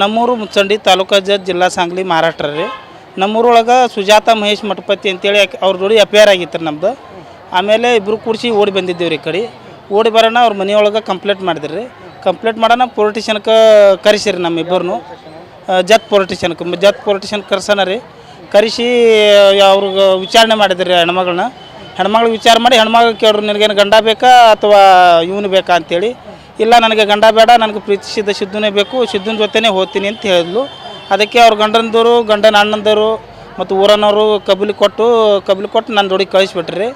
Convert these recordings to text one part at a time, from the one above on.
ನಮ್ಮೂರು ಮುಚ್ಚಂಡಿ ತಾಲೂಕಾ ಜಜ್ ಜಿಲ್ಲಾ ಸಾಂಗ್ಲಿ ಮಹಾರಾಷ್ಟ್ರ ರೀ. ನಮ್ಮೂರೊಳಗೆ ಸುಜಾತ ಮಹೇಶ್ ಮಠಪತಿ ಅಂತೇಳಿ ಅವ್ರ ಜೋಡಿ ಅಪೇರ್ ಆಗಿತ್ತು ರೀ ನಮ್ಮದು ಆಮೇಲೆ ಇಬ್ಬರು ಕೂಡಿಸಿ ಓಡಿ ಬಂದಿದ್ದೇವೆ ರೀ ಕಡೆ. ಓಡಿ ಬರೋಣ, ಅವ್ರ ಮನೆಯೊಳಗೆ ಕಂಪ್ಲೇಂಟ್ ಮಾಡಿದ್ರಿ. ರೀ ಕಂಪ್ಲೇಂಟ್ ಮಾಡೋಣ ಪೊಲಿಟಿಷನ್ಗೆ ಕರೆಸಿರಿ ನಮ್ಮ ಇಬ್ಬರನ್ನು ಜತ್ ಪೊಲಿಟಿಷನ್ಗೆ ಜತ್ ಪೊಲಿಟಿಷನ್ ಕರ್ಸೋಣ ರೀ. ಕರೆಸಿ ಅವ್ರಿಗೆ ವಿಚಾರಣೆ ಮಾಡಿದ್ರಿ ಹೆಣ್ಮಗಳನ್ನ ಹೆಣ್ಮಗಳಿಗೆ ವಿಚಾರ ಮಾಡಿ, ಹೆಣ್ಮಗಳು ಕೇಳ್ರು, ನಿನಗೇನು ಗಂಡ ಬೇಕಾ ಅಥವಾ ಇವನು ಬೇಕಾ? ಅಂತೇಳಿ ಇಲ್ಲ ನನಗೆ ಗಂಡ ಬೇಡ ನನಗೆ ಪ್ರೀತಿಸಿದ ಸಿದ್ಧನೇ ಬೇಕು ಸಿದ್ಧನ ಜೊತೆನೇ ಹೋಗ್ತೀನಿ ಅಂತ ಹೇಳಿದ್ಲು. ಅದಕ್ಕೆ ಅವ್ರ ಗಂಡನದವರು ಗಂಡನ ಅಣ್ಣಂದರು ಮತ್ತು ಊರನವರು ಕಬಲಿ ಕೊಟ್ಟು ಕಬಲಿ ಕೊಟ್ಟು ನನ್ನ ದುಡಿಗೆ ಕಳಿಸ್ಬಿಟ್ರಿ.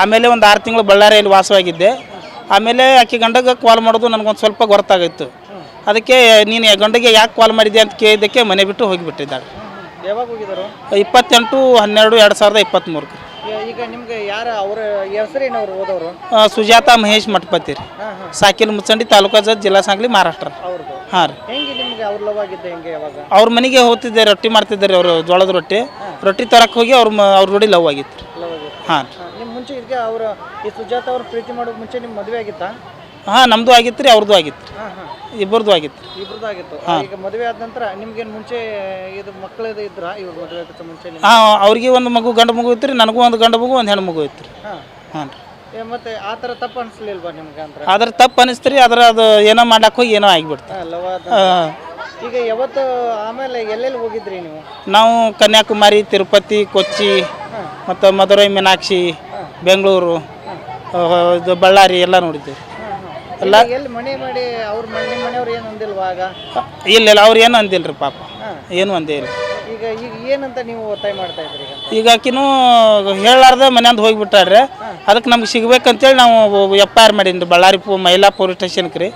ಆಮೇಲೆ ಒಂದು ಆರು ತಿಂಗಳು ಬಳ್ಳಾರಿಯಲ್ಲಿ ವಾಸವಾಗಿದ್ದೆ. ಆಮೇಲೆ ಆಕೆ ಗಂಡಗೆ ಕಾಲ್ ಮಾಡೋದು ನನಗೊಂದು ಸ್ವಲ್ಪ ಗೊತ್ತಾಗಿತ್ತು ಅದಕ್ಕೆ ನೀನು ಗಂಡಗೆ ಯಾಕೆ ಕಾಲ್ ಮಾಡಿದೆ ಅಂತ ಕೇಳಿದ್ದಕ್ಕೆ ಮನೆ ಬಿಟ್ಟು ಹೋಗಿಬಿಟ್ಟಿದ್ದಾಳೆ. ಯಾವಾಗ ಹೋಗಿದ್ದಾರೆ? ಇಪ್ಪತ್ತೆಂಟು ಹನ್ನೆರಡು ಎರಡು ಸಾವಿರದ ಇಪ್ಪತ್ತ್ಮೂರಕ್ಕೆ. ಈಗ ನಿಮ್ಗೆ ಯಾರ ಅವ್ರ ಹೆಸರೇನವ್ರು ಓದೋರು ಸುಜಾತ ಮಹೇಶ್ ಮಠಪತಿ ರೀ. ಹಾಂ ಹಾಂ. ಸಾಕಿಲ್ ಮುಚ್ಚಂಡಿ ತಾಲೂಕಾ ಜಿಲ್ಲಾ ಸಾಂಗ್ಲಿ ಮಹಾರಾಷ್ಟ್ರ ಅವ್ರದ್ದು? ಹಾಂ ರೀ. ಹೆಂಗೆ ನಿಮ್ಗೆ ಅವ್ರ ಲವ್ ಆಗಿದ್ದೆ ಹೆಂಗೆ ಯಾವಾಗ? ಅವ್ರ ಮನೆಗೆ ಹೋಗ್ತಿದ್ದೆ ರೊಟ್ಟಿ ಮಾಡ್ತಿದ್ದಾರೆ ಅವರು ಜೋಳದ ರೊಟ್ಟಿ. ರೊಟ್ಟಿ ತರಕ್ಕೆ ಹೋಗಿ ಅವ್ರ ಮ ಅವ್ರ ನೋಡಿ ಲವ್ ಆಗಿತ್ತು ರೀ. ಲವ್ ಆಗಿತ್ತು. ಹಾಂ ನಿಮ್ಮ ಮುಂಚೆ ಇದಕ್ಕೆ ಅವರು ಈ ಸುಜಾತ ಅವ್ರ ಪ್ರೀತಿ ಮಾಡೋಕೆ ಮುಂಚೆ ನಿಮ್ಮ ಮದುವೆ ಆಗಿತ್ತಾ? ಹಾಂ ನಮ್ಮದು ಆಗಿತ್ತು ರೀ ಅವ್ರದ್ದು ಆಗಿತ್ತು ಹಾಂ ಹಾಂ. ಇಬ್ಬರದು ಆಗಿತ್ತು. ಆಗಿತ್ತು. ಈಗ ಮದುವೆ ಆದ ನಂತರ ನಿಮ್ಗೇನು ಮುಂಚೆ ಇದು ಮಕ್ಕಳದು ಇದ್ರ ಇವ್ರ ಮದುವೆ ಆಗಕ್ಕೆ ಮುಂಚೆ ಹಾಂ ಅವ್ರಿಗೆ ಒಂದು ಮಗು ಗಂಡು ಮಗು ಇತ್ತು ರೀ ನನಗೂ ಒಂದು ಗಂಡು ಮಗು ಒಂದು ಹೆಣ್ಣು ಮಗು ಇತ್ತು ರೀ ಹಾಂ. ಹಾಂ ರೀ. ಮತ್ತೆ ಆ ಥರ ತಪ್ಪು ಅನಿಸ್ಲಿಲ್ವಾ ನಿಮ್ಗೆ ಅಂದ್ರೆ ಅದ್ರ ತಪ್ಪು ಅನಿಸ್ತು ರೀ ಅದ್ರ ಅದು ಏನೋ ಮಾಡಕ್ಕೆ ಹೋಗಿ ಏನೋ ಆಗಿಬಿಡ್ತು. ಹಾಂ ಲವ್ ಆದ ಹಾಂ. ಈಗ ಯಾವತ್ತು ಆಮೇಲೆ ಎಲ್ಲೆಲ್ಲಿ ಹೋಗಿದ್ರಿ ನೀವು? ನಾವು ಕನ್ಯಾಕುಮಾರಿ ತಿರುಪತಿ ಕೊಚ್ಚಿ ಮತ್ತು ಮಧುರೈ ಮೀನಾಕ್ಷಿ ಬೆಂಗಳೂರು ಇದು ಬಳ್ಳಾರಿ ಎಲ್ಲ ನೋಡಿದ್ದೀವಿ. ಎಲ್ಲ ಎಲ್ಲಿ ಮನೆ ಮಾಡಿ ಅವ್ರ ಮನೆ ಮನೆಯವ್ರು ಏನು ಅಂದಿಲ್ವಾ ಆಗ? ಇಲ್ಲ ಇಲ್ಲ ಅವ್ರು ಏನು ಅಂದಿಲ್ರಿ ಪಾಪ. ಏನು ಅಂದೇ ಇಲ್ಲ. ಈಗ ಈಗ ಏನಂತ ನೀವು ಒತ್ತಾಯ ಮಾಡ್ತಾ ಇದ್ರಿ ಈಗ? ಈಗ ಆಕಿನೂ ಹೇಳಾರ್ದೆ ಮನೆಯಿಂದ ಹೋಗಿಬಿಟ್ಟಾರ್ರಿ. ಅದಕ್ಕೆ ನಮ್ಗೆ ಸಿಗ್ಬೇಕಂತೇಳಿ ನಾವು ಎಫ್ ಐ ಆರ್ ಮಾಡೀನಿ ಬಳ್ಳಾರಿ ಪೊ ಮಹಿಳಾ ಪೊಲೀಸ್ ಸ್ಟೇಷನ್ಗೆ ರೀ.